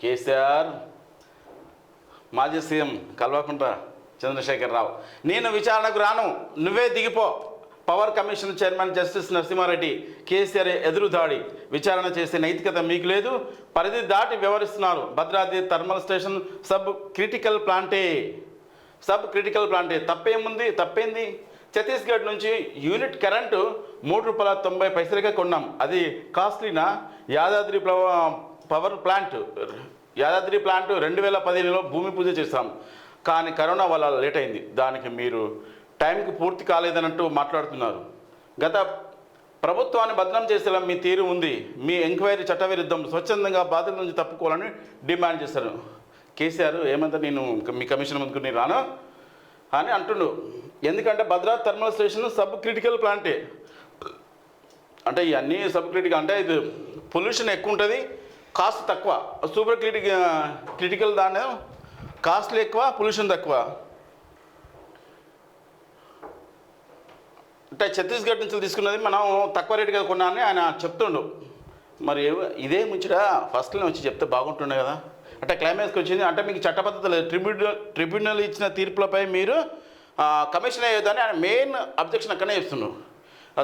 కేసీఆర్ మాజీ సీఎం కల్వకుంట్ర చంద్రశేఖర్ రావు నేను విచారణకు రాను. నువ్వే దిగిపో. Power commission chairman justice Narasimha Reddy KCR ఎదురుదాడి విచారణ చేసే నైతికత మీకు లేదు. పరిధి దాటి వ్యవహరిస్తున్నారు Bhadradri thermal station sub critical ప్లాంటే. Sub critical ప్లాంటే. తప్పేముంది? తప్పేంది? ఛత్తీస్గఢ్ నుంచి యూనిట్ కరెంటు మూడు రూపాయల తొంభై పైసలుగా కొన్నాం. అది కాస్ట్లీనా? Yadadri power plant Yadadri plant రెండు వేల పదిహేనులో భూమి పూజ చేస్తాం కానీ కరోనా వల్ల లేట్ అయింది. దానికి మీరు టైంకి పూర్తి కాలేదన్నట్టు మాట్లాడుతున్నారు. గత ప్రభుత్వాన్ని బదనాం చేసేలా మీ తీరు ఉంది. మీ ఎంక్వైరీ చట్టవిరుద్ధం. స్వచ్ఛందంగా బాధ్యత నుంచి తప్పుకోవాలని డిమాండ్ చేశారు. కేసీఆర్ ఏమంతా నేను మీ కమిషన్ ముందుకు నేను రాను అని అంటుండు. ఎందుకంటే Bhadra thermal station sub critical ప్లాంటే అంటే ఇవన్నీ సబ్ క్రిటికల్ అంటే ఇది పొల్యూషన్ ఎక్కువ ఉంటుంది కాస్ట్ తక్కువ. సూపర్ క్రిటిక క్రిటికల్ దాని కాస్ట్లు ఎక్కువ పొల్యూషన్ తక్కువ. అంటే ఛత్తీస్గఢ్ నుంచి తీసుకున్నది మనం తక్కువ రేటుగా కదా కొన్నామని ఆయన చెప్తుండు. మరి ఇదే ముంచడా ఫస్ట్లోనే వచ్చి చెప్తే బాగుంటుండే కదా. అంటే క్లైమాక్స్కి వచ్చింది. అంటే మీకు చట్టబద్ధత లేదు. ట్రిబ్యునల్ ట్రిబ్యునల్ ఇచ్చిన తీర్పులపై మీరు కమిషన్ అయ్యేదని ఆయన మెయిన్ అబ్జెక్షన్ అక్కడనే చెప్తున్నాడు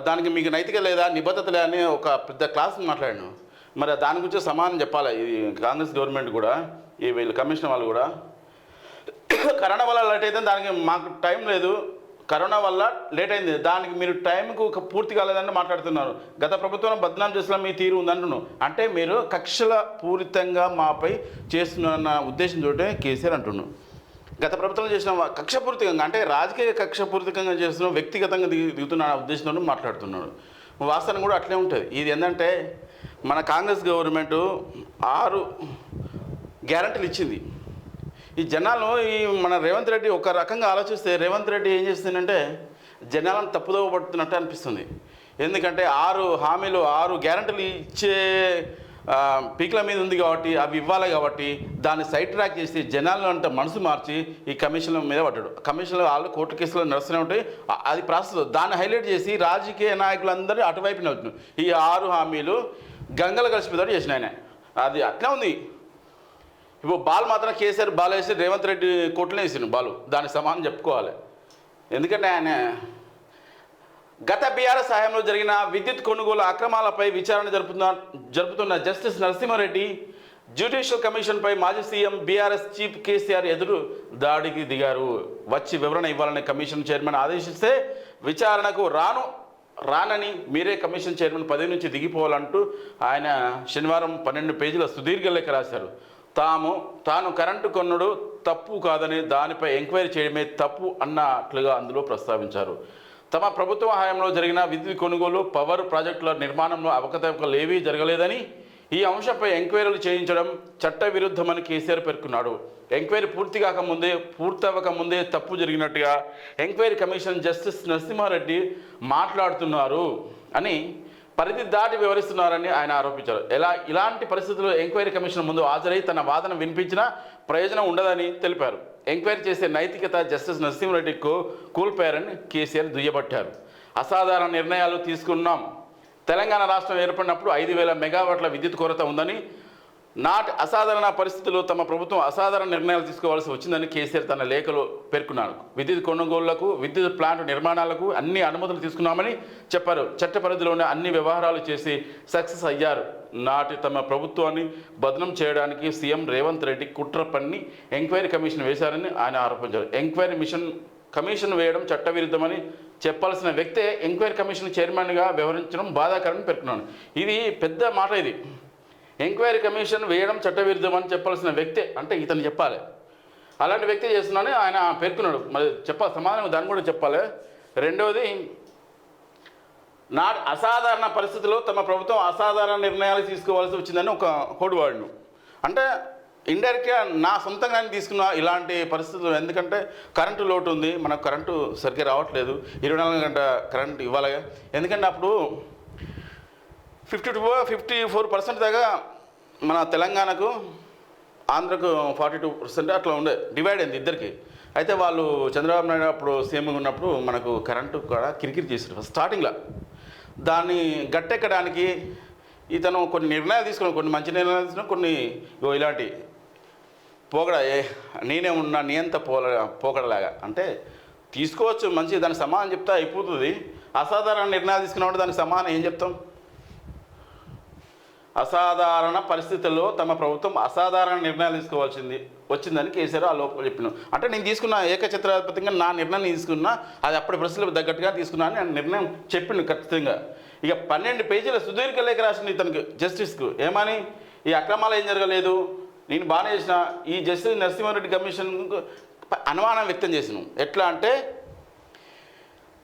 దానికి మీకు నైతిక లేదా నిబద్ధత లేదా అని ఒక పెద్ద క్లాస్ మాట్లాడాను. మరి దాని గురించి సమానం చెప్పాలి? ఇది కాంగ్రెస్ గవర్నమెంట్ కూడా ఈ వీళ్ళు కమిషన్ వాళ్ళు కూడా. కరోనా వల్ల లేట్ అయితే దానికి మాకు టైం లేదు. కరోనా వల్ల లేట్ అయింది. దానికి మీరు టైంకు ఒక పూర్తి కాలేదని మాట్లాడుతున్నారు. గత ప్రభుత్వం బద్నాం చేసిన మీ తీరు ఉందంటున్నాను అంటే మీరు కక్షల పూరితంగా మాపై చేస్తున్న ఉద్దేశంతో కేసీఆర్ అంటున్నాను గత ప్రభుత్వం చేసిన వా- కక్షపూరితంగా అంటే రాజకీయ కక్షపూరితంగా చేస్తున్న వ్యక్తిగతంగా దిగుతున్న ఉద్దేశంతో మాట్లాడుతున్నాడు. వాస్తవం కూడా అట్లే ఉంటుంది. ఇది ఏంటంటే మన కాంగ్రెస్ గవర్నమెంట్ ఆరు గ్యారంటీలు ఇచ్చింది. ఈ జనాలు ఈ మన రేవంత్ రెడ్డి ఒక రకంగా ఆలోచిస్తే రేవంత్ రెడ్డి ఏం చేస్తుందంటే జనాలను తప్పుదోవ పడుతున్నట్టు అనిపిస్తుంది. ఎందుకంటే ఆరు హామీలు ఆరు గ్యారంటీలు ఇచ్చే పీకల మీద ఉంది కాబట్టి అవి ఇవ్వాలి కాబట్టి దాన్ని సైడ్ ట్రాక్ చేసి జనాలు అంత మనసు మార్చి ఈ కమిషన్ల మీద పడ్డాడు. కమిషన్లు వాళ్ళు కోర్టు కేసులు నడుస్తూనే ఉంటాయి అది ప్రాసెస్. దాన్ని హైలైట్ చేసి రాజకీయ నాయకులందరూ అటువైపు వెళ్తున్నారు. ఈ ఆరు హామీలు గంగలు కలిసిపోతాడు చేసిన ఆయన. అది అట్లా ఉంది. ఇప్పుడు బాల్ మాత్రం కేసీఆర్ బాల్ వేసి రేవంత్ రెడ్డి కోర్టులో వేసిండు బాలు. దానికి సమానం చెప్పుకోవాలి. ఎందుకంటే ఆయన గత బీఆర్ఎస్ హయాంలో జరిగిన విద్యుత్ కొనుగోలు అక్రమాలపై విచారణ జరుపుతున్న జరుపుతున్న జస్టిస్ నరసింహారెడ్డి జ్యుడిషియల్ కమిషన్పై మాజీ సీఎం బీఆర్ఎస్ చీఫ్ కేసీఆర్ ఎదురు దాడికి దిగారు. వచ్చి వివరణ ఇవ్వాలని కమిషన్ చైర్మన్ ఆదేశిస్తే విచారణకు రాను రానని మీరే కమిషన్ చైర్మన్ పదవి నుంచి దిగిపోవాలంటూ ఆయన శనివారం పన్నెండు పేజీల సుదీర్ఘ లేఖ రాశారు. తాము తాను కరెంటు కొన్నడు తప్పు కాదని దానిపై ఎంక్వైరీ చేయడమే తప్పు అన్నట్లుగా అందులో ప్రస్తావించారు. తమ ప్రభుత్వ హయాంలో జరిగిన విద్యుత్ కొనుగోలు పవర్ ప్రాజెక్టుల నిర్మాణంలో అవకతవకలు ఏవీ జరగలేదని ఈ అంశంపై ఎంక్వైరీలు చేయించడం చట్ట విరుద్ధమని కేసీఆర్ పేర్కొన్నాడు. ఎంక్వైరీ పూర్తి కాకముందే పూర్తవక ముందే తప్పు జరిగినట్టుగా ఎంక్వైరీ కమిషన్ జస్టిస్ నరసింహారెడ్డి మాట్లాడుతున్నారు అని పరిధి దాటి వివరిస్తున్నారని ఆయన ఆరోపించారు. ఎలా ఇలాంటి పరిస్థితుల్లో ఎంక్వైరీ కమిషన్ ముందు హాజరై తన వాదన వినిపించినా ప్రయోజనం ఉండదని తెలిపారు. ఎంక్వైరీ చేసే నైతికత జస్టిస్ నరసింహరెడ్డికు కూల్పోయారని కేసీఆర్ దుయ్యబట్టారు. అసాధారణ నిర్ణయాలు తీసుకున్నాం. తెలంగాణ రాష్ట్రం ఏర్పడినప్పుడు ఐదు వేల మెగావాట్ల విద్యుత్ కొరత ఉందని నాటి అసాధారణ పరిస్థితుల్లో తమ ప్రభుత్వం అసాధారణ నిర్ణయాలు తీసుకోవాల్సి వచ్చిందని కేసీఆర్ తన లేఖలో పేర్కొన్నారు విద్యుత్ కొనుగోళ్ళకు విద్యుత్ ప్లాంట్ నిర్మాణాలకు అన్ని అనుమతులు తీసుకున్నామని చెప్పారు. చట్ట పరిధిలోనే అన్ని వ్యవహారాలు చేసి సక్సెస్ అయ్యారు. నాటి తమ ప్రభుత్వాన్ని బదనం చేయడానికి సీఎం రేవంత్ రెడ్డి కుట్ర పన్ని ఎంక్వైరీ కమిషన్ వేశారని ఆయన ఆరోపించారు. ఎంక్వైరీ మిషన్ కమిషన్ వేయడం చట్టవిరుద్ధమని చెప్పాల్సిన వ్యక్తే ఎంక్వైరీ కమిషన్ చైర్మన్గా వ్యవహరించడం బాధాకరమని పేర్కొన్నాను ఇది పెద్ద మాట ఇది. ఎంక్వైరీ కమిషన్ వేయడం చట్టవిరుద్ధమని చెప్పాల్సిన వ్యక్తే అంటే ఇతను చెప్పాలి. అలాంటి వ్యక్తి చేస్తున్నానని ఆయన పేర్కొన్నాడు. మరి చెప్పాలి సమాధానం దాన్ని కూడా చెప్పాలి. రెండవది నా అసాధారణ పరిస్థితుల్లో తమ ప్రభుత్వం అసాధారణ నిర్ణయాలు తీసుకోవాల్సి వచ్చిందని ఒక హోడువాడును అంటే ఇండైరెక్ట్గా నా సొంతంగా తీసుకున్న ఇలాంటి పరిస్థితులు ఎందుకంటే కరెంటు లోటు ఉంది మనకు కరెంటు సరిగ్గా రావట్లేదు ఇరవై నాలుగు గంట కరెంటు ఇవ్వాలి ఎందుకంటే అప్పుడు fifty two fifty four percent దాకా మన తెలంగాణకు ఆంధ్రకు ఫార్టీ టూ పర్సెంట్ అట్లా ఉండే డివైడ్ అయింది ఇద్దరికి. అయితే వాళ్ళు చంద్రబాబు నాయుడు అప్పుడు సీఎంగా ఉన్నప్పుడు మనకు కరెంటు కూడా కిరికిరి చేశారు స్టార్టింగ్లో దాన్ని గట్టెక్కడానికి ఇతను కొన్ని నిర్ణయాలు తీసుకున్నాడు కొన్ని మంచి నిర్ణయాలు తీసుకున్నాడు కొన్ని ఇగో ఇలాంటి పోకడ ఏ నేనే ఉన్నా నీ అంత పోల పోకడలాగా. అంటే తీసుకోవచ్చు మంచి దానికి సమానం చెప్తే అయిపోతుంది. అసాధారణ నిర్ణయాలు తీసుకున్నప్పుడు దానికి సమానం ఏం చెప్తాం? అసాధారణ పరిస్థితుల్లో తమ ప్రభుత్వం అసాధారణ నిర్ణయాలు తీసుకోవాల్సింది వచ్చిందని కేసీఆర్ ఆ లోపల చెప్పిన అంటే నేను తీసుకున్న ఏకఛత్రాధిపత్యంగా నా నిర్ణయం తీసుకున్నా అది అప్పటి పరిస్థితులకు తగ్గట్టుగా తీసుకున్నా అని నిర్ణయం చెప్పిండు ఖచ్చితంగా. ఇక పన్నెండు పేజీల సుదీర్ఘ లేఖ రాసింది ఇతనికి జస్టిస్కు. ఏమని? ఈ అక్రమాలు ఏం జరగలేదు? నేను బాగానే చేసిన. ఈ జస్టిస్ నరసింహారెడ్డి కమిషన్ అనుమానం వ్యక్తం చేసినాం. ఎట్లా అంటే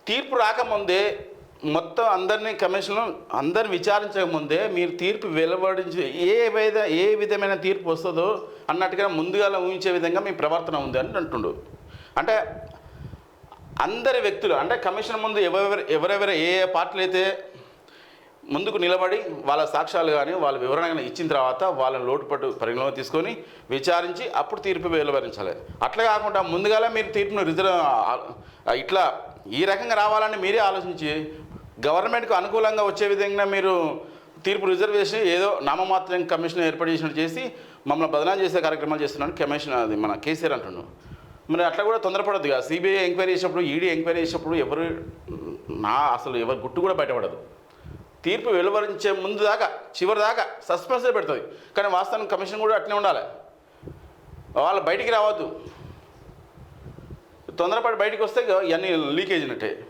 తీర్పు రాకముందే మొత్తం అందరినీ కమిషన్ అందరిని విచారించక ముందే మీరు తీర్పు వెలువడించి ఏ విధ ఏ విధమైన తీర్పు వస్తుందో అన్నట్టుగా ముందుగా ఊహించే విధంగా మీ ప్రవర్తన ఉంది అని అంటుండు. అంటే అందరి వ్యక్తులు అంటే కమిషన్ ముందు ఎవరెవరు ఎవరెవరు ఏ ఏ పార్టీలు అయితే ముందుకు నిలబడి వాళ్ళ సాక్ష్యాలు కానీ వాళ్ళ వివరణ కానీ ఇచ్చిన తర్వాత వాళ్ళని లోటుపట్టు పరిగణలో తీసుకొని విచారించి అప్పుడు తీర్పు వెలువరించాలి. అట్లా కాకుండా ముందుగానే మీరు తీర్పును రిజర్వ్ ఇట్లా ఈ రకంగా రావాలని మీరే ఆలోచించి గవర్నమెంట్కు అనుకూలంగా వచ్చే విధంగా మీరు తీర్పు రిజర్వ్ చేసి ఏదో నామమాత్రం కమిషన్ ఏర్పాటు చేసినట్టు చేసి మమ్మల్ని బదనాం చేసే కార్యక్రమాలు చేస్తున్నాను కమిషన్ అది మన కేసీఆర్ అంటున్నాను మరి అట్లా కూడా తొందరపడదు కదా. సిబిఐ ఎంక్వైరీ చేసినప్పుడు ఈడీ ఎంక్వైరీ చేసినప్పుడు ఎవరు నా అసలు ఎవరు గుట్టు కూడా బయటపడదు. తీర్పు వెలువరించే ముందు దాకా చివరి దాకా సస్పెన్సే పెడుతుంది. కానీ వాస్తవానికి కమిషన్ కూడా అట్నే ఉండాలి. వాళ్ళు బయటికి రావద్దు. తొందరపడి బయటికి వస్తే ఇక ఇవన్నీ లీకేజ్ అయినట్టే.